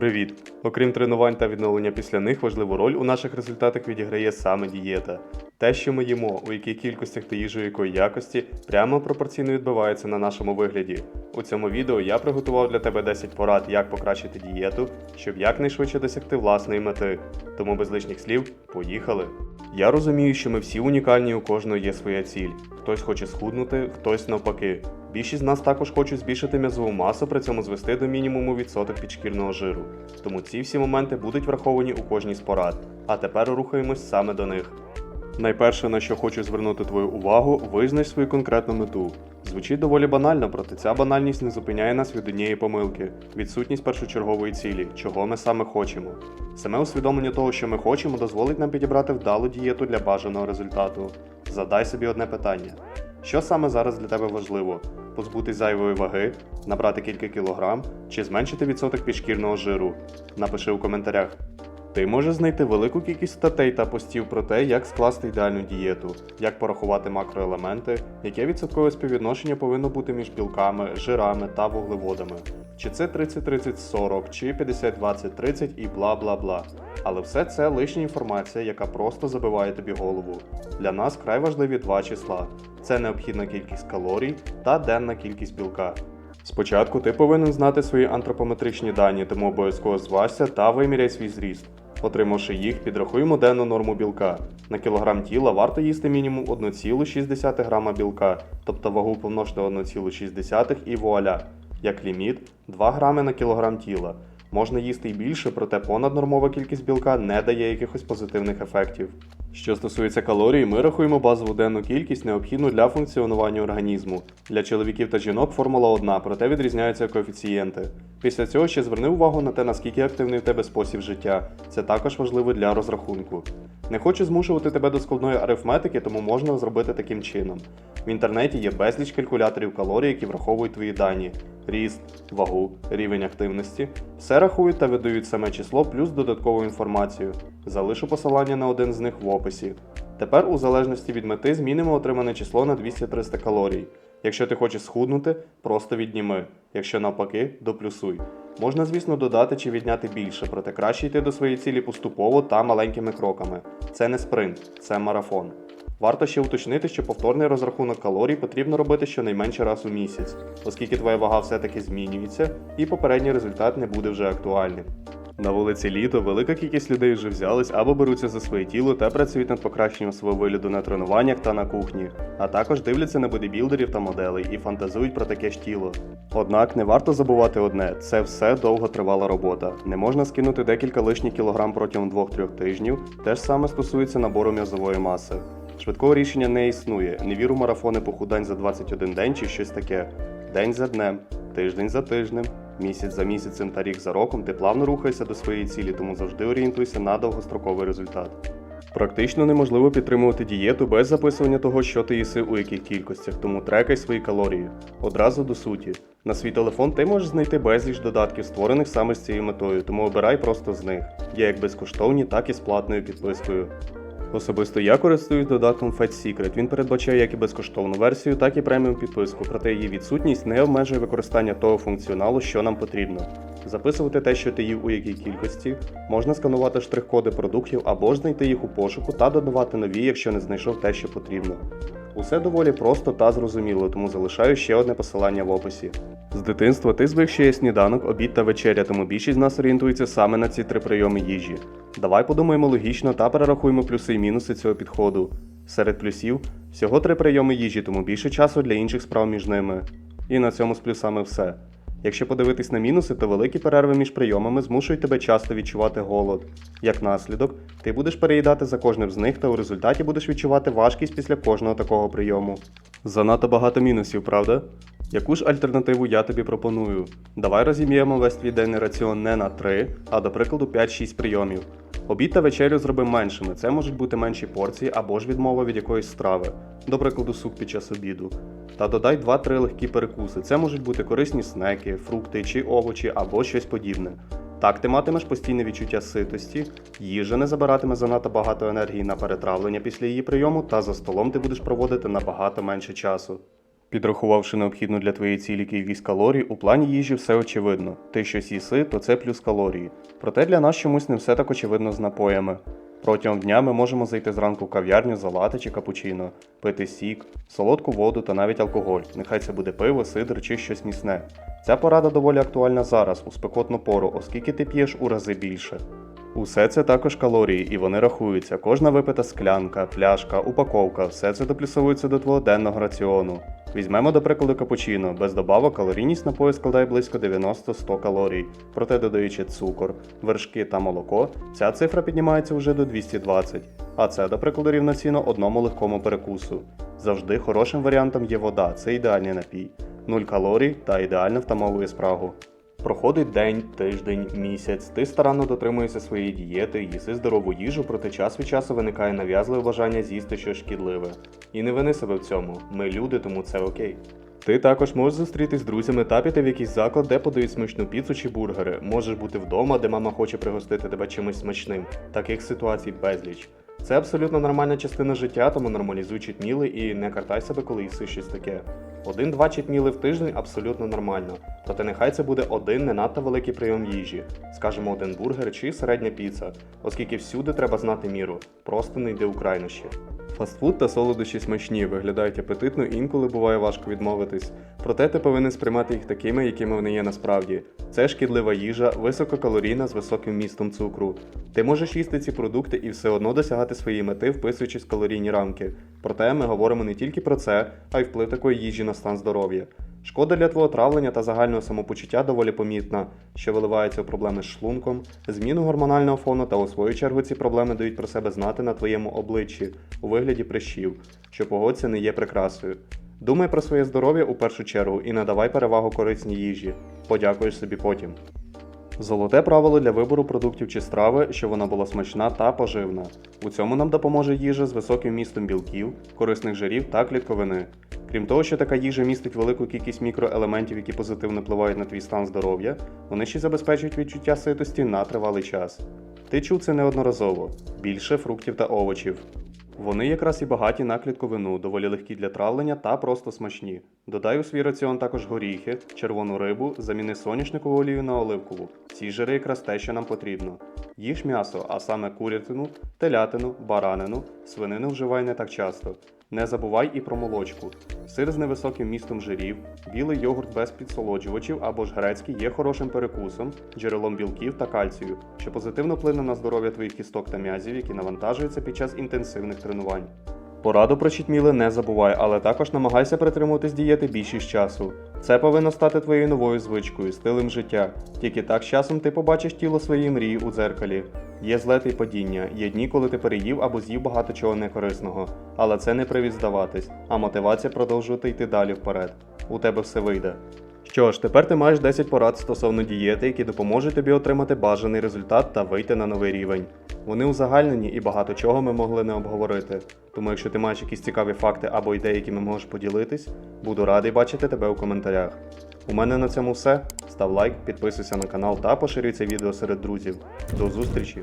Привіт! Окрім тренувань та відновлення після них, важливу роль у наших результатах відіграє саме дієта. Те, що ми їмо, у яких кількостях та їжу якої якості, прямо пропорційно відбивається на нашому вигляді. У цьому відео я приготував для тебе 10 порад, як покращити дієту, щоб якнайшвидше досягти власної мети. Тому без лишніх слів, поїхали! Я розумію, що ми всі унікальні, у кожного є своя ціль. Хтось хоче схуднути, хтось навпаки. Більшість з нас також хочуть збільшити м'язову масу, при цьому звести до мінімуму відсоток підшкірного жиру. Тому ці всі моменти будуть враховані у кожній з порад. А тепер рухаємось саме до них. Найперше, на що хочу звернути твою увагу, визнач свою конкретну мету. Звучить доволі банально, проте ця банальність не зупиняє нас від однієї помилки відсутність першочергової цілі, чого ми саме хочемо. Саме усвідомлення того, що ми хочемо, дозволить нам підібрати вдалу дієту для бажаного результату. Задай собі одне питання: що саме зараз для тебе важливо? Позбутись зайвої ваги, набрати кілька кілограм чи зменшити відсоток підшкірного жиру? Напиши у коментарях. Ти можеш знайти велику кількість статей та постів про те, як скласти ідеальну дієту, як порахувати макроелементи, яке відсоткове співвідношення повинно бути між білками, жирами та вуглеводами. Чи це 30-30-40, чи 50-20-30 і бла бла бла. Але все це лишня інформація, яка просто забиває тобі голову. Для нас край важливі два числа: це необхідна кількість калорій та денна кількість білка. Спочатку ти повинен знати свої антропометричні дані, тому обов'язково зважся та виміряй свій зріст. Отримавши їх, підрахуємо денну норму білка. На кілограм тіла варто їсти мінімум 1,6 грама білка, тобто вагу помножити 1,6 і вуаля. Як ліміт 2 грами на кілограм тіла. Можна їсти й більше, проте понаднормова кількість білка не дає якихось позитивних ефектів. Що стосується калорій, ми рахуємо базову денну кількість, необхідну для функціонування організму. Для чоловіків та жінок формула одна, проте відрізняються коефіцієнти. Після цього ще зверни увагу на те, наскільки активний в тебе спосіб життя. Це також важливо для розрахунку. Не хочу змушувати тебе до складної арифметики, тому можна зробити таким чином. В інтернеті є безліч калькуляторів калорій, які враховують твої дані: ріст, вагу, рівень активності. Все рахують та видають саме число плюс додаткову інформацію. Залишу посилання на один з них в описі. Тепер, у залежності від мети, змінимо отримане число на 200-300 калорій. Якщо ти хочеш схуднути, просто відніми. Якщо навпаки, доплюсуй. Можна, звісно, додати чи відняти більше, проте краще йти до своєї цілі поступово та маленькими кроками. Це не спринт, це марафон. Варто ще уточнити, що повторний розрахунок калорій потрібно робити щонайменше раз у місяць, оскільки твоя вага все-таки змінюється і попередній результат не буде вже актуальним. На вулиці літо велика кількість людей вже взялись або беруться за своє тіло та працюють над покращенням свого вигляду на тренуваннях та на кухні, а також дивляться на бодибілдерів та моделей і фантазують про таке ж тіло. Однак не варто забувати одне: це все довготривала робота. Не можна скинути декілька лишніх кілограм протягом 2-3 тижнів. Те ж саме стосується набору м'язової маси. Швидкого рішення не існує. Не віру марафони похудань за 21 день чи щось таке. День за днем, тиждень за тижнем, місяць за місяцем та рік за роком ти плавно рухаєшся до своєї цілі, тому завжди орієнтуйся на довгостроковий результат. Практично неможливо підтримувати дієту без записування того, що ти їси у яких кількостях, тому трекай свої калорії. Одразу до суті. На свій телефон ти можеш знайти безліч додатків, створених саме з цією метою, тому обирай просто з них. Є як безкоштовні, так і з платною підпискою. Особисто я користуюсь додатком Fat Secret. Він передбачає як і безкоштовну версію, так і преміум підписку, проте її відсутність не обмежує використання того функціоналу, що нам потрібно. Записувати те, що ти їв у якій кількості, можна сканувати штрих-коди продуктів або ж знайти їх у пошуку та додавати нові, якщо не знайшов те, що потрібно. Усе доволі просто та зрозуміло, тому залишаю ще одне посилання в описі. З дитинства ти звик, що є сніданок, обід та вечеря, тому більшість з нас орієнтується саме на ці три прийоми їжі. Давай подумаємо логічно та перерахуємо плюси і мінуси цього підходу. Серед плюсів всього три прийоми їжі, тому більше часу для інших справ між ними. І на цьому з плюсами все. Якщо подивитись на мінуси, то великі перерви між прийомами змушують тебе часто відчувати голод. Як наслідок, ти будеш переїдати за кожним з них та у результаті будеш відчувати важкість після кожного такого прийому. Занадто багато мінусів, правда? Яку ж альтернативу я тобі пропоную? Давай розім'ємо весь твій день раціон не на 3, а до прикладу 5-6 прийомів. Обід та вечерю зроби меншими. Це можуть бути менші порції або ж відмова від якоїсь страви, до прикладу, суп під час обіду. Та додай 2-3 легкі перекуси. Це можуть бути корисні снеки, фрукти чи овочі або щось подібне. Так ти матимеш постійне відчуття ситості, їжа не забиратиме занадто багато енергії на перетравлення після її прийому, та за столом ти будеш проводити набагато менше часу. Підрахувавши необхідну для твоєї цілі кількість калорій, у плані їжі все очевидно. Ти щось їси, то це плюс калорії. Проте для нас чомусь не все так очевидно з напоями. Протягом дня ми можемо зайти зранку в кав'ярню за лати чи капучино, пити сік, солодку воду та навіть алкоголь. Нехай це буде пиво, сидр чи щось міцне. Ця порада доволі актуальна зараз, у спекотну пору, оскільки ти п'єш у рази більше. Усе це також калорії, і вони рахуються. Кожна випита склянка, пляшка, упаковка, все це доплюсовується до твого денного раціону. Візьмемо до прикладу капучино. Без добавок калорійність напою складає близько 90-100 калорій. Проте додаючи цукор, вершки та молоко, ця цифра піднімається вже до 220. А це, до прикладу, рівноцінно одному легкому перекусу. Завжди хорошим варіантом є вода, це ідеальний напій. Нуль калорій та ідеально втамовує спрагу. Проходить день, тиждень, місяць. Ти старанно дотримуєшся своєї дієти, їси здорову їжу, проте час від часу виникає нав'язливе бажання з'їсти щось шкідливе. І не вини себе в цьому. Ми люди, тому це окей. Ти також можеш зустрітись з друзями та піти в якийсь заклад, де подають смачну піцу чи бургери. Можеш бути вдома, де мама хоче пригостити тебе чимось смачним. Таких ситуацій безліч. Це абсолютно нормальна частина життя, тому нормалізуй читміли і не картай себе, коли їси щось таке. Один-два читміли в тиждень абсолютно нормально. Проте нехай це буде один не надто великий прийом їжі, скажімо, один бургер чи середня піца, оскільки всюди треба знати міру, просто не йди у крайнощі. Фастфуд та солодощі смачні, виглядають апетитно, інколи буває важко відмовитись. Проте ти повинен сприймати їх такими, якими вони є насправді. Це шкідлива їжа, висококалорійна з високим містом цукру. Ти можеш їсти ці продукти і все одно досягати своєї мети, вписуючись в калорійні рамки. Проте ми говоримо не тільки про це, а й вплив такої їжі на стан здоров'я. Шкода для твого травлення та загального самопочуття доволі помітна, що виливається у проблеми з шлунком, зміну гормонального фону та у свою чергу ці проблеми дають про себе знати на твоєму обличчі у вигляді прищів, що погодься не є прикрасою. Думай про своє здоров'я у першу чергу і надавай перевагу корисній їжі. Подякуєш собі потім. Золоте правило для вибору продуктів чи страви, щоб вона була смачна та поживна. У цьому нам допоможе їжа з високим містом білків, корисних жирів та клітковини. Крім того, що така їжа містить велику кількість мікроелементів, які позитивно впливають на твій стан здоров'я, вони ще забезпечують відчуття ситості на тривалий час. Ти чув це неодноразово: більше фруктів та овочів. Вони якраз і багаті на клітковину, доволі легкі для травлення та просто смачні. Додай у свій раціон також горіхи, червону рибу, заміни соняшникову олію на оливкову. Ці жири якраз те, що нам потрібно. Їж м'ясо, а саме курятину, телятину, баранину, свинину вживай не так часто. Не забувай і про молочку. Сир з невисоким містом жирів, білий йогурт без підсолоджувачів або ж грецький є хорошим перекусом, джерелом білків та кальцію, що позитивно вплине на здоров'я твоїх кісток та м'язів, які навантажуються під час інтенсивних тренувань. Пораду про чітміли не забувай, але також намагайся притримуватись дієти більшість часу. Це повинно стати твоєю новою звичкою, стилем життя. Тільки так з часом ти побачиш тіло своєї мрії у дзеркалі. Є злети й падіння, є дні, коли ти переїв або з'їв багато чого некорисного. Але це не привід здаватись, а мотивація продовжувати йти далі вперед. У тебе все вийде. Що ж, тепер ти маєш 10 порад стосовно дієти, які допоможуть тобі отримати бажаний результат та вийти на новий рівень. Вони узагальнені і багато чого ми могли не обговорити. Тому якщо ти маєш якісь цікаві факти або ідеї, якими можеш поділитись, буду радий бачити тебе у коментарях. У мене на цьому все. Став лайк, підписуйся на канал та поширюй це відео серед друзів. До зустрічі!